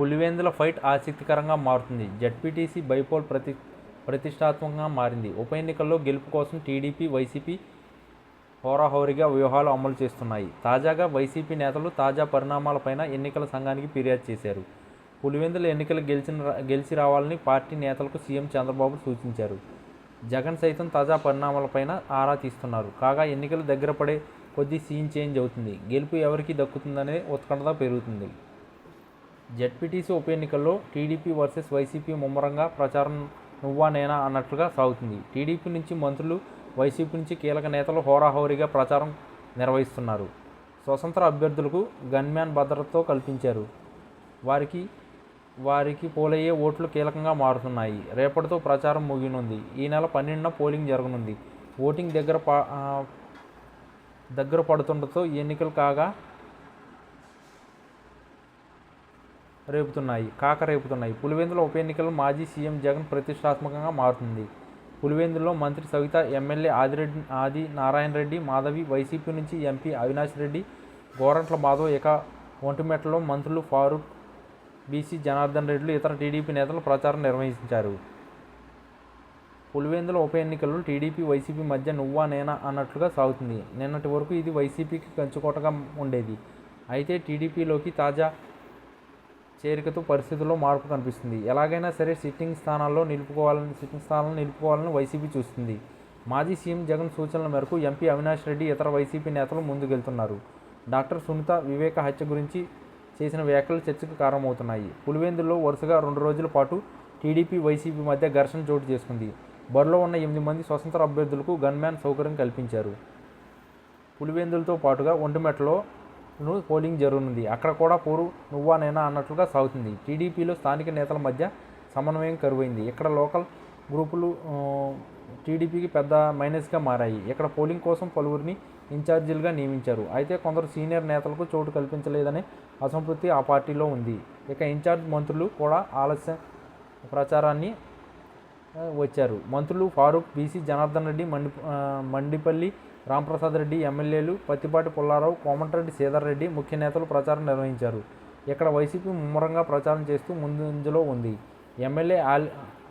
Pulivendula fight ఆసక్తికరంగా మారుతుంది. ZPTC bypoll ప్రతి ప్రతిష్టాత్మకంగా మారింది. ఉప ఎన్నికల్లో గెలుపు కోసం టీడీపీ వైసీపీ హోరాహోరీగా వ్యూహాలు అమలు చేస్తున్నాయి. తాజాగా వైసీపీ నేతలు తాజా పరిణామాలపైన ఎన్నికల సంఘానికి ఫిర్యాదు చేశారు. పులివెందుల ఎన్నికలు గెలిచిన గెలిచి రావాలని పార్టీ నేతలకు సీఎం చంద్రబాబు సూచించారు. జగన్ సైతం తాజా పరిణామాలపైన ఆరా తీస్తున్నారు. కాగా ఎన్నికలు దగ్గర పడే కొద్దీ సీన్ చేంజ్ అవుతుంది. గెలుపు ఎవరికి దక్కుతుందనే ఉత్కంఠత పెరుగుతుంది. జడ్పీటీసీ ఉప ఎన్నికల్లో టీడీపీ వర్సెస్ వైసీపీ ముమ్మరంగా ప్రచారం నువ్వా నేనా అన్నట్లుగా సాగుతుంది. టీడీపీ నుంచి మంత్రులు వైసీపీ నుంచి కీలక నేతలు హోరాహోరీగా ప్రచారం నిర్వహిస్తున్నారు. స్వతంత్ర అభ్యర్థులకు గన్మ్యాన్ భద్రతతో కల్పించారు. వారికి వారికి పోలయ్యే ఓట్లు కీలకంగా మారుతున్నాయి. రేపటితో ప్రచారం ముగినుంది ఈ నెల పన్నెండున పోలింగ్ జరగనుంది. ఓటింగ్ దగ్గర పా దగ్గర పడుతుండతో ఎన్నికలు కాగా రేపుతున్నాయి కాక రేపుతున్నాయి. పులివెందుల ఉప ఎన్నికలు మాజీ సీఎం జగన్ ప్రతిష్టాత్మకంగా మారుతుంది. పులివెందులో మంత్రి సవిత ఎమ్మెల్యే ఆదిరెడ్డి ఆది నారాయణ రెడ్డి మాధవి వైసీపీ నుంచి ఎంపీ అవినాష్ రెడ్డి గోరంట్ల మాధవ్ ఇక ఒంటిమెట్లలో మంత్రులు ఫారూక్ బీసీ జనార్దన్ రెడ్డిలు ఇతర టీడీపీ నేతలు ప్రచారం నిర్వహించారు. పులివెందుల ఉప ఎన్నికల్లో టీడీపీ వైసీపీ మధ్య నువ్వా నేనా అన్నట్లుగా సాగుతుంది. నిన్నటి వరకు ఇది వైసీపీకి కంచుకోటగా ఉండేది. అయితే టీడీపీలోకి తాజా చేరికతో పరిస్థితుల్లో మార్పు కనిపిస్తుంది. ఎలాగైనా సరే సిట్టింగ్ స్థానాల్లో నిలుపుకోవాలని సిట్టింగ్ స్థానాలను నిలుపుకోవాలని వైసీపీ చూస్తుంది. మాజీ సీఎం జగన్ సూచనల మేరకు ఎంపీ అవినాష్ రెడ్డి ఇతర వైసీపీ నేతలు ముందుకెళ్తున్నారు. డాక్టర్ సునీత వివేక హత్య గురించి చేసిన వ్యాఖ్యలు చర్చకు కారణమవుతున్నాయి. పులివెందుల్లో వరుసగా రెండు రోజుల పాటు టీడీపీ వైసీపీ మధ్య ఘర్షణ చోటు చేసుకుంది. బరిలో ఉన్న ఎనిమిది మంది స్వతంత్ర అభ్యర్థులకు గన్మ్యాన్ సౌకర్యం కల్పించారు. పులివెందులతో పాటుగా ఒంటిమెట్లో పోలింగ్ జరగనుంది. అక్కడ కూడా పోరు నువ్వా నేనా అన్నట్లుగా సాగుతుంది. టీడీపీలో స్థానిక నేతల మధ్య సమన్వయం కరువైంది. ఇక్కడ లోకల్ గ్రూపులు టీడీపీకి పెద్ద మైనస్గా మారాయి. ఇక్కడ పోలింగ్ కోసం పలువురిని ఇన్ఛార్జీలుగా నియమించారు. అయితే కొందరు సీనియర్ నేతలకు చోటు కల్పించలేదనే అసంతృప్తి ఆ పార్టీలో ఉంది. ఇక ఇన్ఛార్జ్ మంత్రులు కూడా ఆలస్య ప్రచారాన్ని వచ్చారు. మంత్రులు ఫారూక్ బీసీ జనార్దన్ రెడ్డి మండి మండిపల్లి రాంప్రసాద్ రెడ్డి ఎమ్మెల్యేలు పత్తిపాటి పుల్లారావు కోమటిరెడ్డి శ్రీధర్ రెడ్డి ముఖ్య నేతలు ప్రచారం నిర్వహించారు. ఇక్కడ వైసీపీ ముమ్మరంగా ప్రచారం చేస్తూ ముందంజలో ఉంది. ఎమ్మెల్యే ఆల్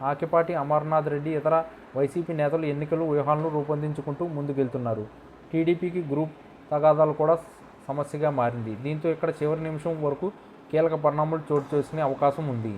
ఆకిపాటి అమర్నాథ్ రెడ్డి ఇతర వైసీపీ నేతలు ఎన్నికలు వ్యూహాలను రూపొందించుకుంటూ ముందుకెళ్తున్నారు. టీడీపీకి గ్రూప్ తగాదాలు కూడా సమస్యగా మారింది. దీంతో ఇక్కడ చివరి నిమిషం వరకు కీలక పరిణామాలు చోటు చేసుకునే అవకాశం ఉంది.